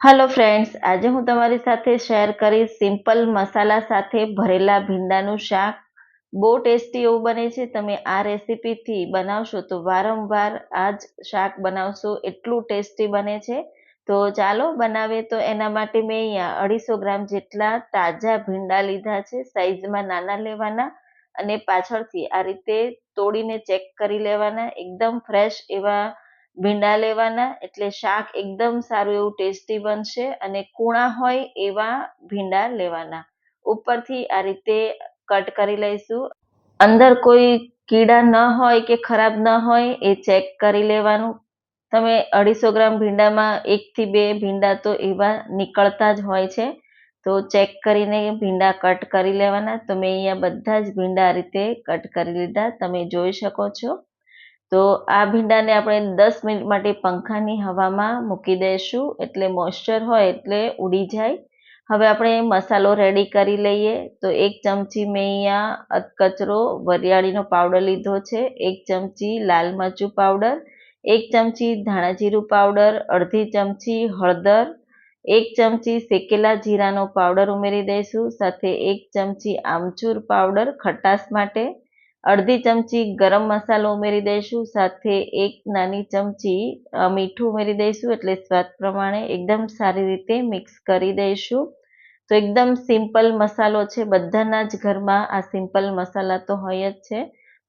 Hello friends આજે હું તમારી સાથે શેર કરીશ સિમ્પલ મસાલા સાથે ભરેલા ભીંડાનું શાક. બહુ ટેસ્ટી એવું બને છે. તમે આ રેસીપીથી બનાવશો તો વારંવાર આ જ શાક બનાવશો. એટલું ટેસ્ટી બને છે. તો ચાલો બનાવે તો એના માટે મેં અહીંયા અઢીસો ગ્રામ જેટલા તાજા ભીંડા લીધા છે સાઈઝમાં નાના લેવાના અને પાછળથી આ રીતે તોડીને ચેક કરી લેવાના. એકદમ ફ્રેશ એવા ભીંડા લેવાના એટલે શાક એકદમ સારું એવું ટેસ્ટી બનશે અને કૂણા હોય એવા ભીંડા લેવાના. ઉપરથી આ રીતે કટ કરી લઈશું. અંદર કોઈ કીડા ન હોય કે ખરાબ ન હોય એ ચેક કરી લેવાનું. તમે અઢીસો ગ્રામ ભીંડામાં એકથી બે ભીંડા તો એવા નીકળતા જ હોય છે. તો ચેક કરીને ભીંડા કટ કરી લેવાના. તો મેં અહીંયા બધા જ ભીંડા આ રીતે કટ કરી લીધા. તમે જોઈ શકો છો. તો આ ભીંડાને આપણે દસ મિનિટ માટે પંખાની હવામાં મૂકી દઈશું. એટલે મોઇશ્ચર હોય એટલે ઉડી જાય. હવે આપણે મસાલો રેડી કરી લઈએ. તો એક ચમચી મેં અહીંયા અધકચરો વરિયાળીનો પાવડર લીધો છે. એક ચમચી લાલ મરચું પાવડર એક ચમચી ધાણા જીરું પાવડર અડધી ચમચી હળદર, એક ચમચી શેકેલા જીરાનો પાવડર ઉમેરી દઈશું. સાથે એક ચમચી આમચૂર પાવડર ખટાશ માટે. અડધી ચમચી ગરમ મસાલો ઉમેરી દઈશું, સાથે એક નાની ચમચી મીઠું ઉમેરી દઈશું, એટલે સ્વાદ પ્રમાણે એકદમ સારી રીતે મિક્સ કરી દઈશું. તો એકદમ સિમ્પલ મસાલો છે, બધાના જ ઘરમાં આ સિમ્પલ મસાલા તો હોય જ છે.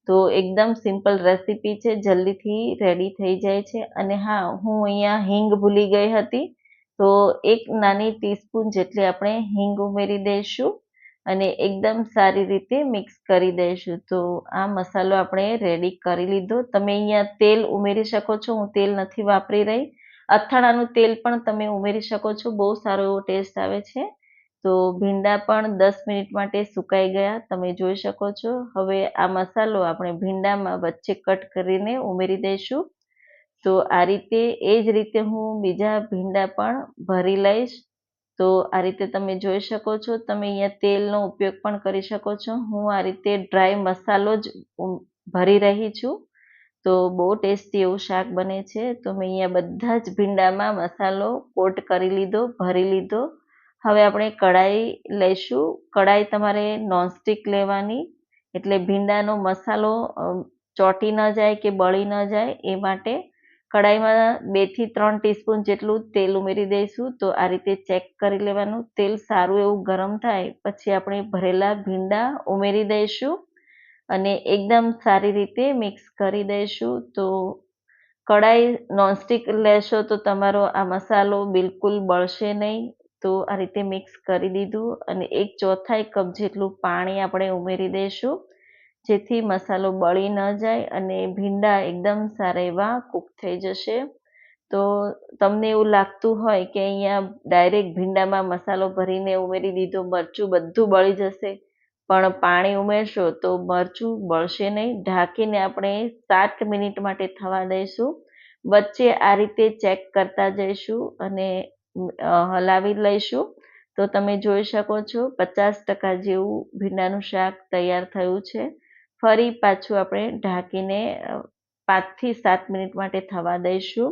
તો એકદમ સિમ્પલ રેસીપી છે, જલ્દીથી રેડી થઈ જાય છે. અને હા, હું અહીંયા હિંગ ભૂલી ગઈ હતી. તો એક નાની ટીસ્પૂન જેટલી આપણે હિંગ ઉમેરી દઈશું. અને એકદમ સારી રીતે મિક્સ કરી દઈશું. તો આ મસાલો આપણે રેડી કરી લીધો. તમે અહીંયા તેલ ઉમેરી શકો છો. હું તેલ નથી વાપરી રહી. અથાણાનું તેલ પણ તમે ઉમેરી શકો છો. બહુ સારો એવો ટેસ્ટ આવે છે. તો ભીંડા પણ દસ મિનિટ માટે સુકાઈ ગયા. તમે જોઈ શકો છો. હવે આ મસાલો આપણે ભીંડામાં વચ્ચે કટ કરીને ઉમેરી દઈશું. તો આ રીતે એ જ રીતે હું બીજા ભીંડા પણ ભરી લઈશ. તો આ રીતે તમે જોઈ શકો છો, તમે અહીંયા તેલનો ઉપયોગ પણ કરી શકો છો. હું આ રીતે ડ્રાય મસાલો જ ભરી રહી છું. તો બહુ ટેસ્ટી એવું શાક બને છે. તો મેં અહીંયા બધા જ ભીંડામાં મસાલો કોટ કરી લીધો, ભરી લીધો. હવે આપણે કઢાઈ લઈશું. કઢાઈ તમારે નોનસ્ટિક લેવાની. એટલે ભીંડાનો મસાલો ચોટી ન જાય કે બળી ન જાય એ માટે કઢાઈમાં બેથી ત્રણ ટીસ્પૂન જેટલું તેલ ઉમેરી દઈશું. તો આ રીતે ચેક કરી લેવાનું. તેલ સારું એવું ગરમ થાય, પછી આપણે ભરેલા ભીંડા ઉમેરી દઈશું અને એકદમ સારી રીતે મિક્સ કરી દઈશું. તો કઢાઈ નોનસ્ટિક લેશો તો તમારો આ મસાલો બિલકુલ બળશે નહીં. તો આ રીતે મિક્સ કરી દીધું અને એક ચોથાઈ કપ જેટલું પાણી આપણે ઉમેરી દઈશું. જેથી મસાલો બળી ન જાય અને ભીંડા એકદમ સારા એવા કૂક થઈ જશે. તો તમને એવું લાગતું હોય કે અહીંયા ડાયરેક્ટ ભીંડામાં મસાલો ભરીને ઉમેરી દીધો, મરચું બધું બળી જશે, પણ પાણી ઉમેરશો તો મરચું બળશે નહીં. ઢાંકીને આપણે સાત મિનિટ માટે થવા દઈશું. વચ્ચે આ રીતે ચેક કરતા જઈશું અને હલાવી લઈશું. તો તમે જોઈ શકો છો પચાસ ટકા જેવું ભીંડાનું શાક તૈયાર થયું છે. ફરી પાછું આપણે ઢાંકીને પાંચથી સાત મિનિટ માટે થવા દઈશું.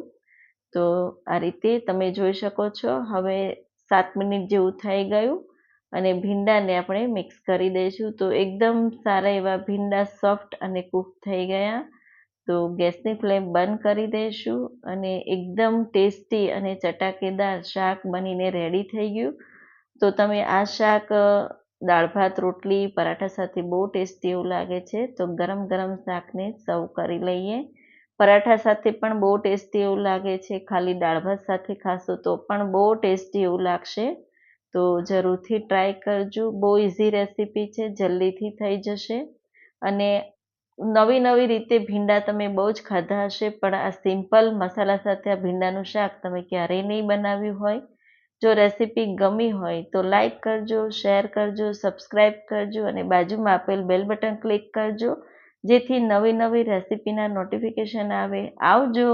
તો આ રીતે તમે જોઈ શકો છો, હવે સાત મિનિટ જેવું થઈ ગયું અને ભીંડાને આપણે મિક્સ કરી દઈશું. તો એકદમ સારા એવા ભીંડા સોફ્ટ અને કૂક થઈ ગયા. તો ગેસની ફ્લેમ બંધ કરી દઈશું અને એકદમ ટેસ્ટી અને ચટાકેદાર શાક બનીને રેડી થઈ ગયું. તો તમે આ શાક દાળ ભાત રોટલી, પરાઠા સાથે બહુ ટેસ્ટી એવું લાગે છે. તો ગરમ ગરમ શાકને સર્વ કરી લઈએ. પરાઠા સાથે પણ બહુ ટેસ્ટી એવું લાગે છે. ખાલી દાળ ભાત સાથે ખાશો તો પણ બહુ ટેસ્ટી એવું લાગશે. તો જરૂરથી ટ્રાય કરજો. બહુ ઇઝી રેસીપી છે. જલ્દીથી થઈ જશે. અને નવી નવી રીતે ભીંડા તમે બહુ જ ખાધા હશે, પણ આ સિમ્પલ મસાલા સાથે આ ભીંડાનું શાક તમે ક્યારેય નહીં બનાવ્યું હોય. જો રેસીપી ગમી હોય તો લાઈક કરજો શેર કરજો સબસ્ક્રાઈબ કરજો અને બાજુમાં આપેલ બેલ બટન ક્લિક કરજો, જેથી નવી નવી રેસીપીના નોટિફિકેશન આવે. આવજો!